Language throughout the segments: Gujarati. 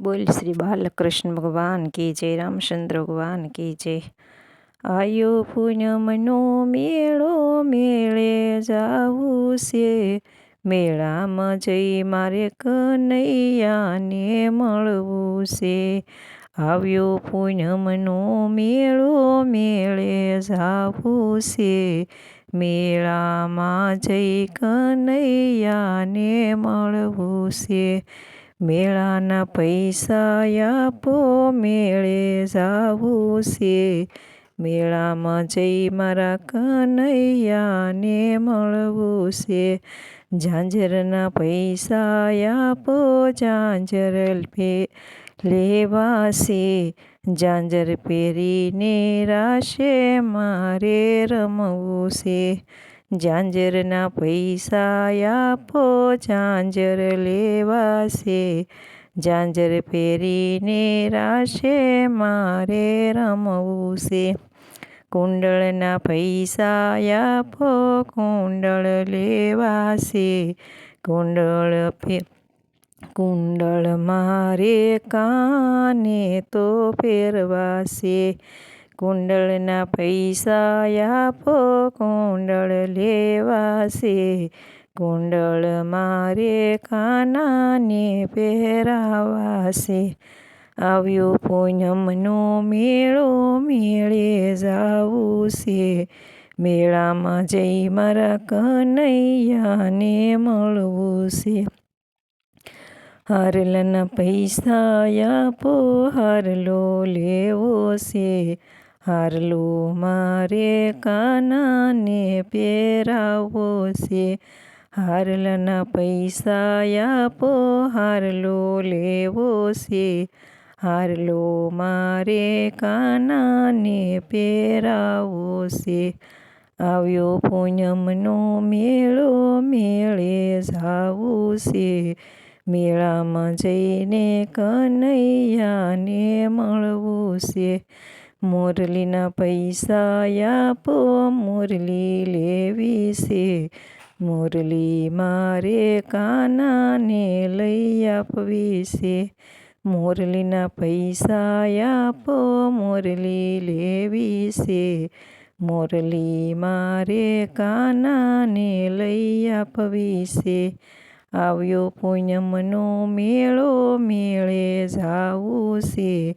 બોલ શ્રી બાલકૃષ્ણ ભગવાન કી જય, રામચંદ્ર ભગવાન કી જય. આયો પૂનમનો મેળો મેળે જાવું છે. મેળામાં જઈ મારે કનૈયાને મળવું છે. આવ્યો પૂનમનો મેળો મેળે જાવું છે. મેળામાં જઈ કનૈયાને મળવું છે. મેળાના પૈસા આપો, મેળે જાવું છે. મેળામાં જઈ મારા કનૈયાને મળવું છે. ઝાંઝરના પૈસા આપો, ઝાંઝર લેવા છે. ઝાંઝર પહેરીને રાશે મારે રમવું છે. ઝાંઝરના પૈસા આપો ઝાંઝર લેવાશે. ઝાંઝર પહેરીને રાશે, મારે રમવું છે કુંડળના પૈસા આપો, કુંડળ લેવાશે. કુંડળ કુંડળ મારે કાને તો પહેરવાશે કુંડળના પૈસા આપો, કુંડળ લેવાશે. કુંડળ મારે કાનાને પહેરાવાશે. આવ્યો પૂનમનો મેળો મેળે જાવું છે મેળામાં જઈ મારા કનૈયાને મળવું છે હારલના પૈસા આપો, હારલો લેવો છે હારલો મારે કાનાને પહેરાવો છે. હારલના પૈસા આપો, હારલો લેવો છે. હારલો મારે કાનાને પહેરાવો છે. આવ્યો પૂનમનો મેળો, મેળે જાવું છે. મેળામાં જઈને કનૈયાને મળવું છે. મોરલીના પૈસા આપો, મોરલી લેવી છે મોરલી મારે કાનાને લઈ આપવી છે મોરલીના પૈસા આપો, મોરલી લેવી છે મોરલી મારે કાનાને લઈ આપવી છે આવ્યો પૂનમનો મેળો, મેળે જાવું છે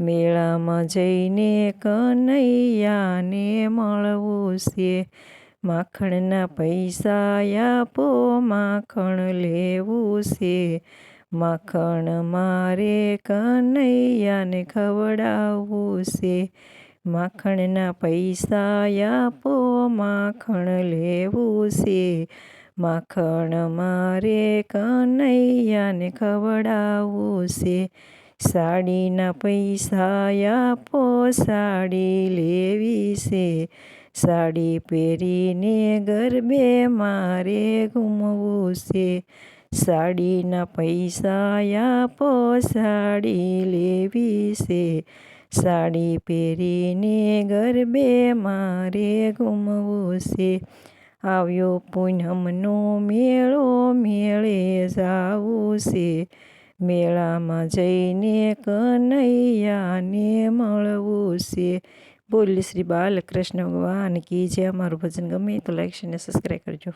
મેળામાં જઈને કનૈયાને મળવું છે. માખણના પૈસા આપો, માખણ લેવું છે. માખણ મારે કનૈયાને ખવડાવવું છે. માખણના પૈસા આપો, માખણ લેવું છે. માખણ મારે કનૈયાને ખવડાવવું છે. સાડીના પૈસા આપો, સાડી લેવી છે. સાડી પહેરીને ગરબે મારે ઘૂમવું છે. સાડીના પૈસા આપો, સાડી લેવી છે. સાડી પહેરીને ગરબે મારે ઘૂમવું છે. આવ્યો પૂનમનો મેળો, મેળે જાવું છે. મેળામાં જઈને કનૈયાને મળવું છે. બોલ શ્રી બાલકૃષ્ણ ભગવાન કી જે અમારું ભજન ગમે તો લાઈક અને સબસ્ક્રાઈબ કરજો.